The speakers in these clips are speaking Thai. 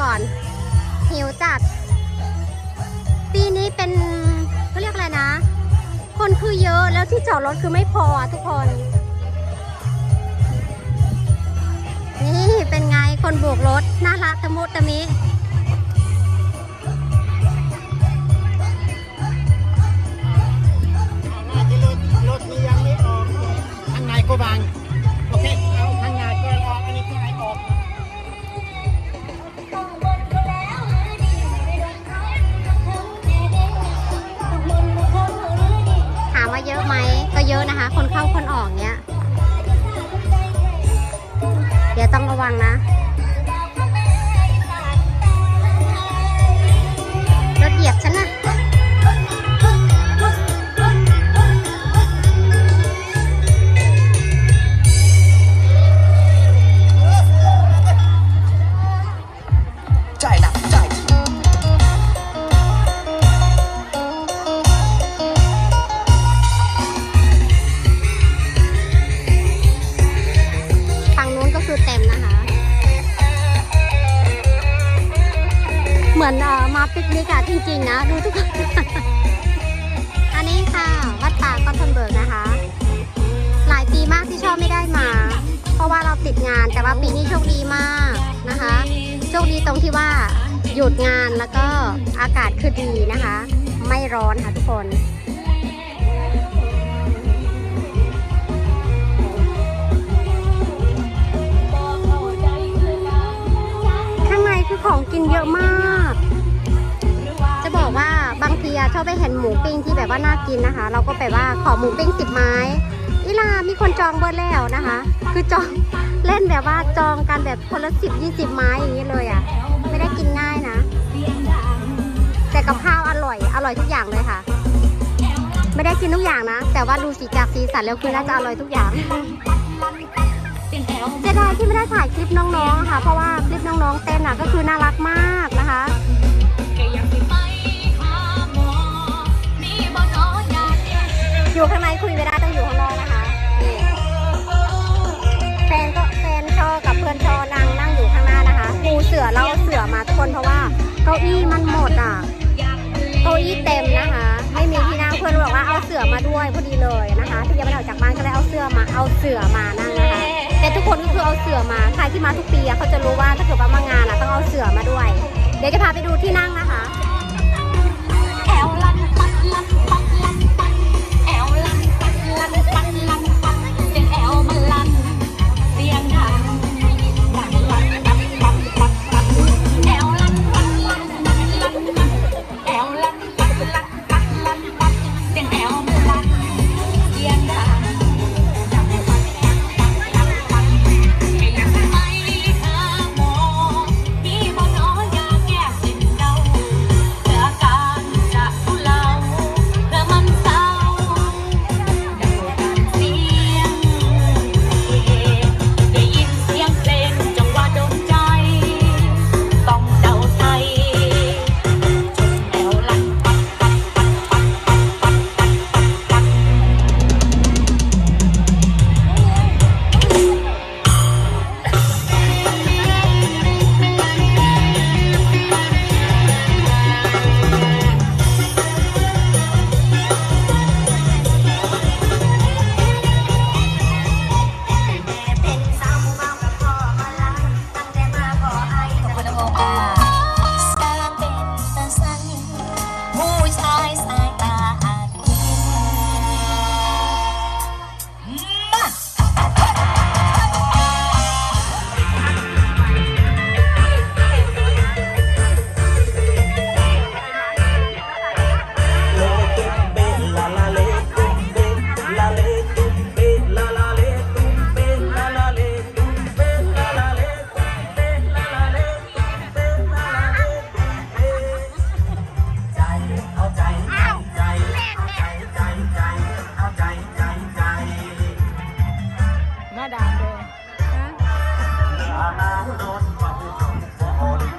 ก่อน หิวจัด ปีนี้เป็นเขาเรียกอะไรนะ คนคือเยอะแล้วที่จอดรถคือไม่พอทุกคน นี่เป็นไงคนโบกรถ น่ารักตะมุตะมิรถรถนี้ยังไม่ออกข้างในก็บาง นะคะ คนเข้าคนออกเนี้ย เดี๋ยวต้องระวังนะ อนเออมาปิกนิกอะจริงๆนะ ดูทุกคน อันนี้ค่ะ วัดป่าก็ทนเบิกนะคะ หลายปีมากที่ชอบไม่ได้มา เพราะว่าเราติดงานแต่ว่าปีนี้โชคดีมากนะคะ โชคดีตรงที่ว่าหยุดงานแล้วก็อากาศคือดีนะคะ ไม่ร้อนค่ะทุกคนข้างในคือของกินเยอะมาก ชอบไปเห็นหมูปิ้งที่แบบว่าน่ากินนะคะ เราก็แบบว่าขอหมูปิ้งสิบไม้อีลามีคนจองเบอร์แล้วนะคะ คือจองเล่นแบบว่าจองกันแบบคนละสิบยี่สิบไม้อย่างนี้เลยอะไม่ได้กินง่ายนะ แต่กับข้าวอร่อย อร่อยทุกอย่างเลยค่ะ ไม่ได้กินทุกอย่างนะ แต่ว่าดูสีจากสีสันแล้วคือน่าจะอร่อยทุกอย่างเสียดายที่ไม่ได้ถ่ายคลิปน้องๆค่ะ เพราะว่าคลิปน้องๆเต้นอะก็คือน่ารักมากนะคะ อยู่ข้างในคุยไม่ได้ต้องอยู่ข้างนอกนะคะนี่แฟนก็แฟนชอกับเพื่อนชอนางนั่งอยู่ข้างหน้านะคะปูเสือเราเสือมาทุกคนเพราะว่าเก้าอี้มันหมดอะเก้าอี้เต็มนะคะ ไม่มีที่นั่งเพื่อนบอกว่าเอาเสือมาด้วยพอดีเลยนะคะที่ยังไม่ได้ออกจากบ้านก็เลยเอาเสือมาเอาเสือมานั่งนะคะแต่ทุกคนก็คือเอาเสือมาใครที่มาทุกปีเขาจะรู้ว่าถ้าเกิดว่ามางานอะต้องเอาเสือมาด้วย เดี๋ยวจะพาไปดูที่นั่งนะคะ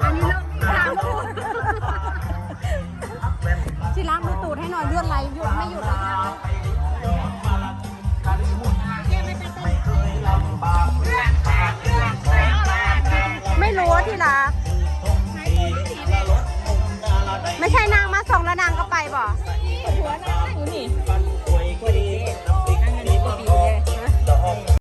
อันนี้เริ่มล้างตูดชิล้างมือตูดให้หน่อยเลือดไหลหยุดไม่หยุดเลยนะไม่รู้ว่าที่รักไม่ใช่นางมาส่งแล้วนางก็ไปบ่หัวนางอยู่นี่